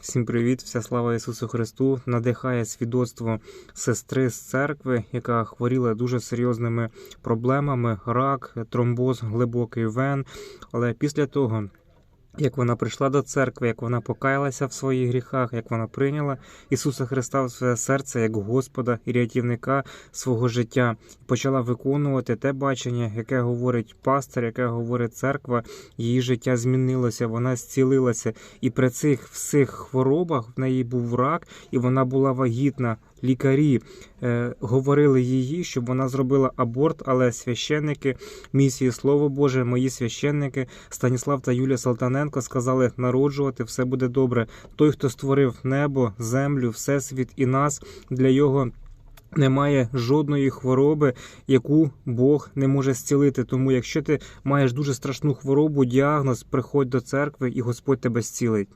Всім привіт, вся слава Ісусу Христу. Надихає свідоцтво сестри з церкви, яка хворіла дуже серйозними проблемами: рак, тромбоз, глибокий вен. Але після того, як вона прийшла до церкви, як вона покаялася в своїх гріхах, як вона прийняла Ісуса Христа в своє серце як Господа і рятівника свого життя, почала виконувати те бачення, яке говорить пастор, яке говорить церква. Її життя змінилося, вона зцілилася, і при цих всіх хворобах в неї був рак, і вона була вагітна. Лікарі е, говорили її, щоб вона зробила аборт, але священники місії Слово Боже, мої священники Станіслав та Юлія Салтаненко сказали народжувати, все буде добре. Той, хто створив небо, землю, всесвіт і нас для його. Немає жодної хвороби, яку Бог не може зцілити. Тому, якщо ти маєш дуже страшну хворобу, діагноз, приходь до церкви і Господь тебе зцілить.